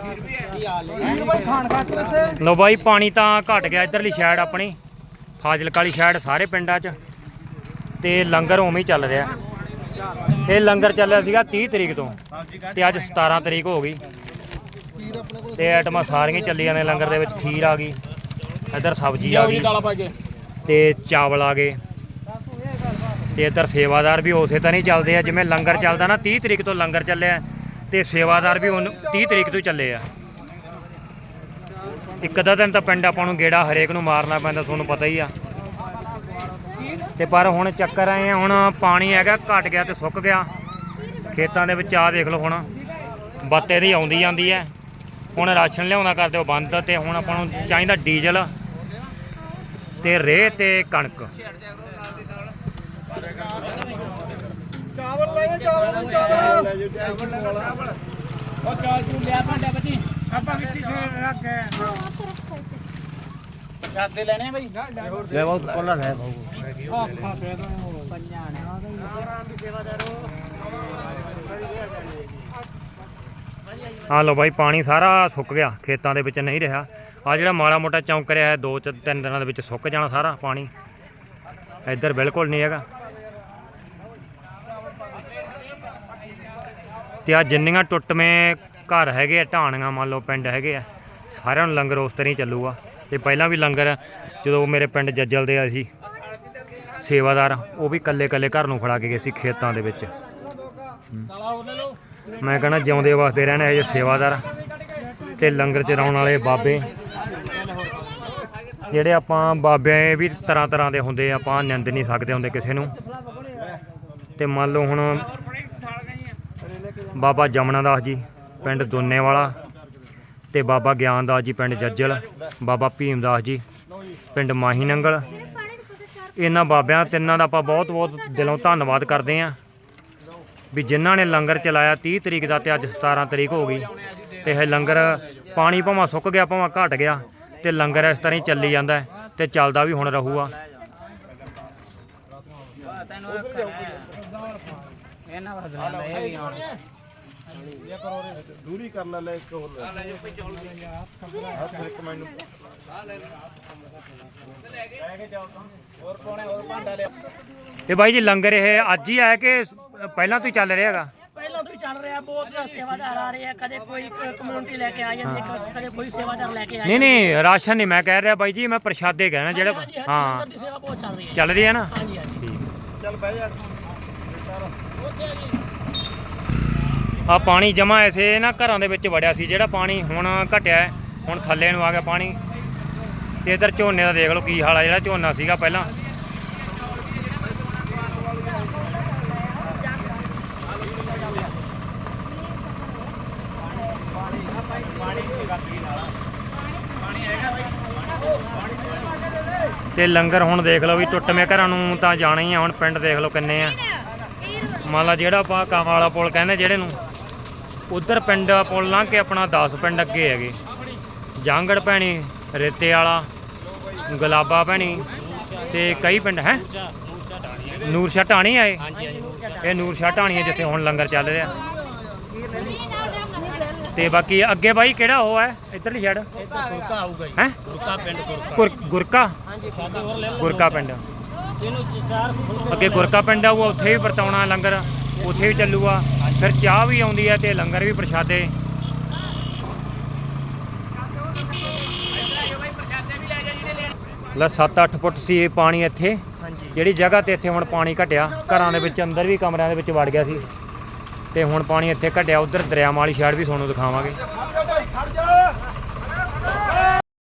ਵੀਰ ਭਾਈ ਖਾਣ ਖਾਤਰ ਇੱਥੇ ਲੋ ਬਾਈ, ਪਾਣੀ ਤਾਂ ਘਟ ਗਿਆ ਇਧਰਲੀ ਸਾਈਡ ਆਪਣੀ। ਫਾਜ਼ਿਲਕਾ ਵਾਲੀ ਸਾਈਡ ਸਾਰੇ ਪਿੰਡਾਂ 'ਚ। ਤੇ ਲੰਗਰ ਉਵੇਂ ਹੀ ਚੱਲ ਰਿਹਾ। ਇਹ ਲੰਗਰ ਚੱਲਿਆ ਸੀਗਾ 30 ਤਰੀਕ ਤੋਂ। ਤੇ ਅੱਜ 17 ਤਰੀਕ ਹੋ ਗਈ। ਵੀਰ ਤੇ ਆਈਟਮਾਂ ਸਾਰੀਆਂ ਹੀ ਚੱਲੀਆਂ ਲੰਗਰ ਦੇ ਵਿੱਚ। ਖੀਰ ਆ ਗਈ। ਇੱਧਰ ਸਬਜ਼ੀ ਆ ਗਈ। ਤੇ ਚਾਵਲ ਆ ਗਏ। ਤੇ ਇੱਧਰ ਸੇਵਾਦਾਰ ਵੀ ਉਸੇ ਤਰ੍ਹਾਂ ਹੀ ਚੱਲਦੇ ਆ। ਜਿਵੇਂ ਲੰਗਰ ਚੱਲਦਾ ਨਾ 30 ਤਰੀਕ ਤੋਂ ਲੰਗਰ ਚੱਲਿਆ। ਤੇ ਸੇਵਾਦਾਰ ਵੀ ਉਨ- 30 ਤਰੀਕ ਤੋਂ ਚੱਲੇ ਆ। ਇੱਕ ਅੱਧਾ ਦਿਨ ਤਾਂ ਪਿੰਡ ਆਪਾਂ ਨੂੰ ਗੇੜਾ ਹਰੇਕ ਨੂੰ ਮਾਰਨਾ ਪੈਂਦਾ, ਤੁਹਾਨੂੰ ਪਤਾ ਹੀ ਆ। ਤੇ ਪਰ ਹੁਣ ਚੱਕਰ ਆਏ ਆ, ਹੁਣ ਪਾਣੀ ਹੈਗਾ, ਘਟ ਗਿਆ ਤੇ ਸੁੱਕ ਗਿਆ। ਖੇਤਾਂ ਦੇ ਵਿੱਚ ਆ ਦੇਖ ਲਓ ਹੁਣ, ਬੱਤ ਇਹਦੀ ਆਉਂਦੀ ਜਾਂਦੀ ਹੈ ਹੁਣ ਰਾਸ਼ਨ ਲਿਆਉਂਦਾ ਕਰਦੇ, ਉਹ ਬੰਦ ਤੇ ਹੁਣ ਆਪਾਂ ਨੂੰ ਚਾਹੀਦਾ ਡੀਜ਼ਲ ਤੇ ਰੇਹ ਤੇ ਕਣਕ। ਚਾਵਲ ਲੈ ਲੈ ਚਾਵਲ। ਲੈ ਚਾਵਲ। ਉਹ ਚਾਲ ਤੂੰ ਲਿਆ ਭਾਂਡਾ ਬੱਚੀ। ਆਪਾਂ ਕਿੱਥੇ ਸੇ ਰੱਖ ਗਏ? ਪ੍ਰਸ਼ਾਦੇ ਲੈਣੇ ਆ ਬਈ? ਲੈ ਬਹੁਤ ਕੋਲਾ ਹਾਂ ਲੋ ਬਾਈ ਪਾਣੀ ਸਾਰਾ ਸੁੱਕ ਗਿਆ। ਖੇਤਾਂ ਦੇ ਵਿੱਚ ਨਹੀਂ ਰਿਹਾ। ਆ ਜਿਹੜਾ ਮਾੜਾ ਮੋਟਾ ਚੌਂਕ ਰਿਹਾ ਹੈ ਦੋ ਤਿੰਨ ਦਿਨਾਂ ਦੇ ਵਿੱਚ ਸੁੱਕ ਜਾਣਾ ਸਾਰਾ ਪਾਣੀ। ਇੱਧਰ ਬਿਲਕੁਲ ਨਹੀਂ ਹੈਗਾ। ਤੇ ਆ ਜਿੰਨੀਆਂ ਟੁੱਟਵੇਂ ਘਰ ਹੈਗੇ ਆ, ਢਾਣੀਆਂ ਮੰਨ ਲਓ ਪਿੰਡ ਹੈਗੇ ਆ, ਸਾਰਿਆਂ ਨੂੰ ਲੰਗਰ ਉਸ ਤਰ੍ਹਾਂ ਹੀ ਚੱਲੂਗਾ। ਤੇ ਪਹਿਲਾਂ ਵੀ ਲੰਗਰ ਜਦੋਂ ਮੇਰੇ ਪਿੰਡ ਜੱਜਲ ਦੇ ਆ ਸੀ, ਸੇਵਾਦਾਰ, ਉਹ ਵੀ ਕੱਲੇ ਕੱਲੇ ਘਰ ਨੂੰ ਫੜਾ ਕੇ ਗਏ ਸੀ ਖੇਤਾਂ ਦੇ ਵਿੱਚ। ਮੈਂ ਕਹਿੰਦਾ ਜਿਉਂਦੇ ਵਾਸਤੇ ਰਹਿਣਾ ਇਹ ਜੇ ਸੇਵਾਦਾਰ, ਤੇ ਲੰਗਰ 'ਚ ਚਲਾਉਣ ਵਾਲੇ ਬਾਬੇ, ਜਿਹੜੇ ਆਪਾਂ ਬਾਬੇ ਵੀ ਤਰ੍ਹਾਂ ਤਰ੍ਹਾਂ ਦੇ ਹੁੰਦੇ ਆਪਾਂ ਨਿੰਦ ਨਹੀਂ ਸਕਦੇ ਹੁੰਦੇ ਕਿਸੇ ਨੂੰ। ਤੇ ਮੰਨ ਲਓ ਹੁਣ ਬਾਬਾ ਜਮਨਾ ਦਾਸ ਜੀ, ਪਿੰਡ ਦੋਨੇਵਾਲਾ ਤੇ ਬਾਬਾ ਗਿਆਨ ਦਾਸ ਜੀ, ਪਿੰਡ ਜੱਜਲ, ਬਾਬਾ ਭੀਮ ਦਾਸ ਜੀ, ਪਿੰਡ ਮਾਹੀ ਨੰਗਲ। ਇਹਨਾਂ ਬਾਬਿਆਂ ਤਿੰਨਾਂ ਦਾ ਆਪਾਂ ਬਹੁਤ ਬਹੁਤ ਦਿਲੋਂ ਧੰਨਵਾਦ ਕਰਦੇ ਆਂ ਵੀ ਜਿਨ੍ਹਾਂ ਨੇ ਲੰਗਰ ਚਲਾਇਆ 30 ਤਰੀਕ ਦਾ ਤੇ ਅੱਜ 17 ਤਰੀਕ ਹੋ ਗਈ ਤੇ ਇਹ ਲੰਗਰ ਪਾਣੀ ਭਾਵੇਂ ਸੁੱਕ ਗਿਆ, ਭਾਵੇਂ ਘਟ ਗਿਆ ਤੇ ਲੰਗਰ ਇਸ ਤਰ੍ਹਾਂ ਹੀ ਚੱਲੀ ਜਾਂਦਾ ਹੈ ਤੇ ਚੱਲਦਾ ਵੀ ਹੁਣ ਰਹੂਗਾ। ਇਹਨਾਂ ਵਾਸਤੇ ਇਹ ਵੀ ਆਉਣ। ਦੂਰੀ ਕਰ ਲੈ ਲੈ ਇੱਕ ਹੋਰ ਲੈ। ਹੱਥ ਇੱਕ ਮੈਨੂੰ। ਹੋਰ ਪਾਉਣੇ ਹੋਰ ਭਾਂਡਾ ਲਿਆ। ਤੇ ਬਾਈ ਜੀ ਲੰਗਰ ਇਹ ਅੱਜ ਹੀ ਆਇਆ ਕਿ ਪਹਿਲਾਂ ਤੋਂ ਹੀ ਚੱਲ ਰਿਹਾ ਹੈਗਾ? ਪਹਿਲਾਂ ਤੋਂ ਹੀ ਚੱਲ ਰਿਹਾ ਬਹੁਤ ਸੇਵਾਦਾਰ ਆ ਰਹੇ ਆ। ਕਦੇ ਕੋਈ ਕਮਿਊਨਿਟੀ ਲੈ ਕੇ ਆ ਜਾਂਦੀ ਕਦੇ ਕੋਈ ਸੇਵਾਦਾਰ ਲੈ ਕੇ ਆ ਨਹੀਂ ਨਹੀਂ ਰਾਸ਼ਨ ਨਹੀਂ ਮੈਂ ਕਹਿ ਰਿਹਾ ਬਾਈ ਜੀ ਮੈਂ ਪ੍ਰਸ਼ਾਦੇ ਕਹਿਣਾ ਜਿਹੜੇ ਹਾਂ। ਸੇਵਾ ਬਹੁਤ ਚੱਲ ਰਹੀ ਹੈ। ਚੱਲ ਰਹੀ ਹੈ ਨਾ? ਹਾਂਜੀ ਹਾਂਜੀ। ਠੀਕ ਚੱਲ ਬਹਿ ਜਾ। ਆ ਪਾਣੀ ਜਮਾ ਐਸੇ ਨਾ ਘਰਾਂ ਦੇ ਵਿੱਚ ਵੜਿਆ ਸੀ, ਜਿਹੜਾ ਪਾਣੀ ਹੁਣ ਘਟਿਆ ਹੁਣ ਥੱਲੇ ਨੂੰ ਆ ਗਿਆ ਪਾਣੀ। ਤੇ ਇਧਰ ਝੋਨੇ ਦਾ ਦੇਖ ਲਓ ਕੀ ਹਾਲ ਆ, ਜਿਹੜਾ ਝੋਨਾ ਸੀਗਾ ਪਹਿਲਾਂ। ਤੇ ਲੰਗਰ ਹੁਣ ਦੇਖ ਲਓ ਵੀ ਟੁੱਟਵੇਂ ਘਰਾਂ ਨੂੰ ਤਾਂ ਜਾਣਾ ਹੀ ਆ, ਹੁਣ ਪਿੰਡ ਦੇਖ ਲਓ ਕਿੰਨੇ ਆ। ਮੰਨ ਲਾ ਜਿਹੜਾ ਆਪਾਂ ਕਾਮ ਵਾਲਾ ਪੁਲ ਕਹਿੰਦੇ ਜਿਹੜੇ ਨੂੰ ਉਧਰ ਪਿੰਡ ਪੁਲ ਲੰਘ ਕੇ ਆਪਣਾ 10 ਪਿੰਡ ਅੱਗੇ ਹੈਗੇ। ਜਾਂਗੜ ਪੈਣੀ ਰੇਤੇ ਵਾਲਾ ਗੁਲਾਬਾ ਪੈਣੀ ਤੇ ਕਈ ਪਿੰਡ ਹੈ। ਨੂਰ ਸ਼ਾਹ ਢਾਣੀ ਆਏ ਇਹ? ਨੂਰ ਸ਼ਾਹ ਢਾਣੀ ਹੈ ਜਿੱਥੇ ਹੁਣ ਲੰਗਰ ਚੱਲ ਰਿਹਾ। ਤੇ ਬਾਕੀ ਅੱਗੇ ਬਾਈ ਕਿਹੜਾ ਉਹ ਹੈ? ਇੱਧਰਲੀ ਸਾਈਡ ਗੁਰਕਾ ਆਊਗਾ ਜੀ। ਹੈ? ਗੁਰਕਾ ਪਿੰਡ ਗੁਰਕਾ। ਗੁਰਕਾ? ਗੁਰਕਾ ਪਿੰਡ। ਅੱਗੇ ਗੁਰਕਾ ਪਿੰਡ ਆਊਗਾ ਉੱਥੇ ਵੀ ਵਰਤਾਉਣਾ ਲੰਗਰ ਉੱਥੇ ਵੀ ਚੱਲੂਗਾ। ਫਿਰ ਚਾਹ ਵੀ ਆਉਂਦੀ ਹੈ ਤੇ ਲੰਗਰ ਵੀ ਪ੍ਰਸ਼ਾਦੇ। ਲੈ 7-8 ਫੁੱਟ ਸੀ ਇਹ ਪਾਣੀ ਇੱਥੇ ਜਿਹੜੀ ਜਗ੍ਹਾ ਤੇ ਇੱਥੇ ਹੁਣ ਪਾਣੀ ਘਟਿਆ ਘਰਾਂ ਦੇ ਵਿੱਚ ਅੰਦਰ ਵੀ ਕਮਰਿਆਂ ਦੇ ਵਿੱਚ ਵੜ ਗਿਆ ਸੀ। ਤੇ ਹੁਣ ਪਾਣੀ ਇੱਥੇ ਘਟਿਆ ਉਧਰ ਦਰਿਆਵਾਂ ਵਾਲੀ ਸਾਈਡ ਵੀ ਤੁਹਾਨੂੰ ਦਿਖਾਵਾਂਗੇ।